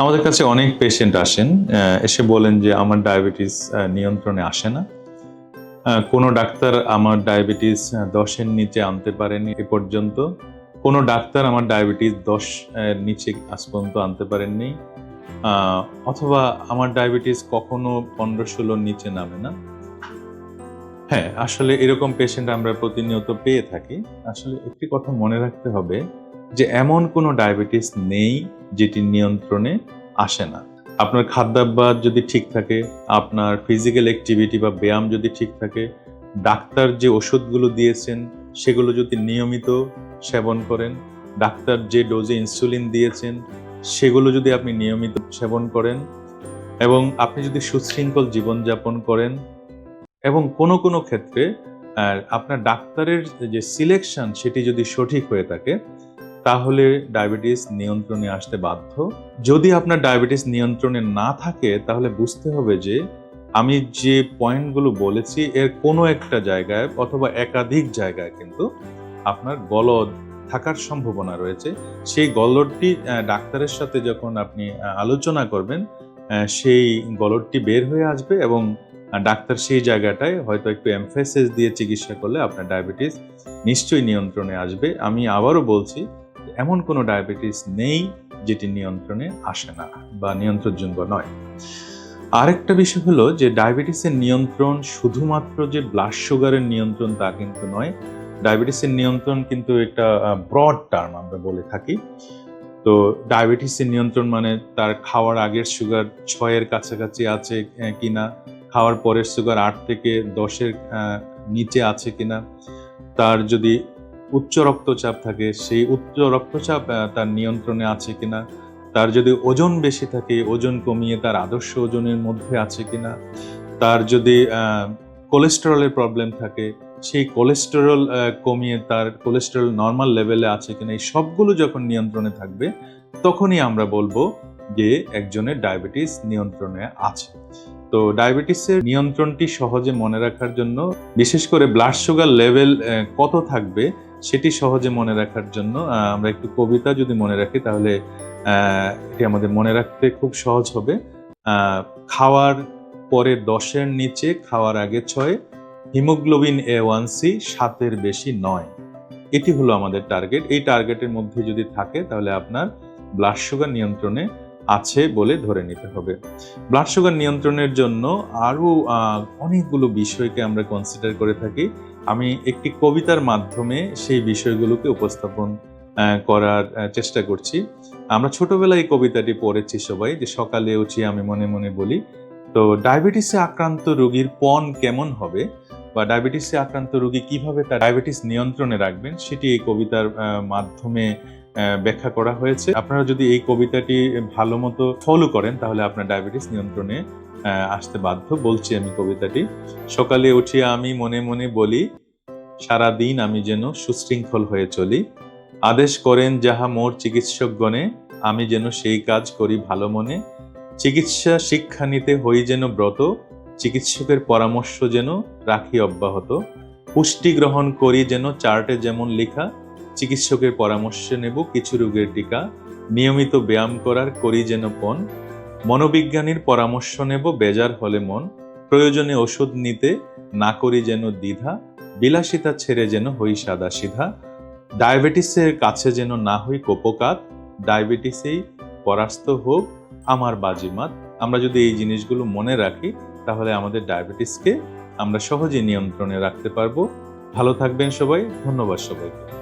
আমাদের কাছে অনেক পেশেন্ট আসেন এসে বলেন যে আমার ডায়াবেটিস নিয়ন্ত্রণে আসে না। কোনো ডাক্তার আমার ডায়াবেটিস দশের নিচে আনতে পারেনি এ পর্যন্ত। কোনো ডাক্তার আমার ডায়াবেটিস দশ নিচে আজ পর্যন্ত আনতে পারেননি। অথবা আমার ডায়াবেটিস কখনো পনেরো ষোলোর নিচে নামে না। হ্যাঁ আসলে এরকম পেশেন্ট আমরা প্রতিনিয়ত পেয়ে থাকি। আসলে একটি কথা মনে রাখতে হবে যে এমন কোনো ডায়াবেটিস নেই যেটি নিয়ন্ত্রণে আসে না। আপনার খাদ্যাভ্যাস যদি ঠিক থাকে, আপনার ফিজিক্যাল অ্যাক্টিভিটি বা ব্যায়াম যদি ঠিক থাকে, ডাক্তার যে ওষুধগুলো দিয়েছেন, সেগুলো যদি নিয়মিত সেবন করেন, ডাক্তার যে ডোজে ইনসুলিন দিয়েছেন, সেগুলো যদি আপনি নিয়মিত সেবন করেন এবং আপনি যদি সুশৃঙ্খল জীবনযাপন করেন এবং কোনো কোনো ক্ষেত্রে আপনার ডাক্তারের যে সিলেকশন সেটি যদি সঠিক হয়ে থাকে তাহলে ডায়াবেটিস নিয়ন্ত্রণে আসতে বাধ্য। যদি আপনার ডায়াবেটিস নিয়ন্ত্রণে না থাকে, তাহলে বুঝতে হবে যে, আমি যে পয়েন্টগুলো বলেছি, এর কোনো একটা জায়গায় অথবা একাধিক জায়গায় কিন্তু আপনার গলদ থাকার সম্ভাবনা রয়েছে। সেই গলদটি ডাক্তারের সাথে যখন আপনি আলোচনা করবেন সেই গলদটি বের হয়ে আসবে এবং ডাক্তার সেই জায়গাটায় হয়তো একটু এমফেসিস দিয়ে চিকিৎসা করলে আপনার ডায়াবেটিস নিশ্চয়ই নিয়ন্ত্রণে আসবে। আমি আবারও বলছি এমন কোনো ডায়াবেটিস নেই যেটি নিয়ন্ত্রণে আসে না বা নিয়ন্ত্রণযোগ্য নয়। আরেকটা বিষয় হলো যে ডায়াবেটিসের নিয়ন্ত্রণ শুধুমাত্র যে ব্লাড সুগারের নিয়ন্ত্রণ তা কিন্তু নয়, ডায়াবেটিসের নিয়ন্ত্রণ কিন্তু একটা ব্রড টার্ম আমরা বলে থাকি। তো ডায়াবেটিসের নিয়ন্ত্রণ মানে তার খাওয়ার আগের সুগার ছয়ের কাছাকাছি আছে কিনা, খাওয়ার পরের সুগার আট থেকে দশের নিচে আছে কিনা, তার যদি উচ্চ রক্তচাপ থাকে, সেই উচ্চ রক্তচাপ তার নিয়ন্ত্রণে আছে কিনা? তার যদি ওজন বেশি থাকে, ওজন কমিয়ে তার আদর্শ ওজনের মধ্যে আছে কিনা? তার যদি কোলেস্টেরলের প্রবলেম থাকে, সেই কোলেস্টেরল কমিয়ে তার কোলেস্টেরল নর্মাল লেভেলে আছে কিনা, এই সবগুলো যখন নিয়ন্ত্রণে থাকবে, তখনই আমরা বলব যে একজনের ডায়াবেটিস নিয়ন্ত্রণে আছে। তো ডায়াবেটিসের নিয়ন্ত্রণটি সহজে মনে রাখার জন্য, বিশেষ করে ব্লাড সুগার লেভেল কত থাকবে সেটি সহজে মনে রাখার জন্য আমরা একটু কবিতা যদি মনে রাখি তাহলে এটি আমাদের মনে রাখতে খুব সহজ হবে। খাওয়ার পরে দশের নিচে, খাওয়ার আগে ছয়, হিমোগ্লোবিন এ ওয়ান সি সাতের বেশি নয়। এটি হলো আমাদের টার্গেট এই টার্গেটের মধ্যে যদি থাকে তাহলে আপনার ব্লাড সুগার নিয়ন্ত্রণে আছে বলে ধরে নিতে হবে। ব্লাড সুগার নিয়ন্ত্রণের জন্য আরও অনেকগুলো বিষয়কে আমরা কনসিডার করে থাকি। আমি একটি কবিতার মাধ্যমে সেই বিষয়গুলোকে উপস্থাপন করার চেষ্টা করছি। আমরা ছোটবেলায় এই কবিতাটি পড়েছি সবাই, যে সকালে উঠি আমি মনে মনে বলি, তো ডায়াবেটিসে আক্রান্ত রোগীর পণ কেমন হবে বা ডায়াবেটিসে আক্রান্ত রোগী কীভাবে তার ডায়াবেটিস নিয়ন্ত্রণে রাখবেন, সেটি এই কবিতার মাধ্যমে ব্যাখ্যা করা হয়েছে। আপনারা যদি এই কবিতাটি ভালো মতো ফলো করেন, তাহলে আপনার ডায়াবেটিস নিয়ন্ত্রণে আসতে বাধ্য। বলছি আমি কবিতাটি। সকালে উঠিয়া আমি মনে মনে বলি সারা দিন আমি যেন সুশৃঙ্খল হয়ে চলি। আদেশ করেন যাহা মোর চিকিৎসকগণে, আমি যেন সেই কাজ করি ভালো মনে। চিকিৎসা শিক্ষা নিতে হই যেন ব্রত, চিকিৎসকের পরামর্শ যেন রাখি অব্যাহত। পুষ্টি গ্রহণ করি যেন চার্টে যেমন লেখা চিকিৎসকের পরামর্শ নেব কিছু রোগের টিকা, নিয়মিত ব্যায়াম করার করি যেন পণ, মনোবিজ্ঞানীর পরামর্শ নেব বেজার হলে মন, প্রয়োজনে ওষুধ নিতে না করি যেন দ্বিধা, বিলাসিতা ছেড়ে যেন হই সাদা সিধা ডায়াবেটিসের কাছে যেন না হই কোপকাত, ডায়াবেটিসেই পরাস্ত হোক আমার বাজিমাত। আমরা যদি এই জিনিসগুলো মনে রাখি, তাহলে আমাদের ডায়াবেটিসকে আমরা সহজে নিয়ন্ত্রণে রাখতে পারব। ভালো থাকবেন সবাই, ধন্যবাদ সবাইকে।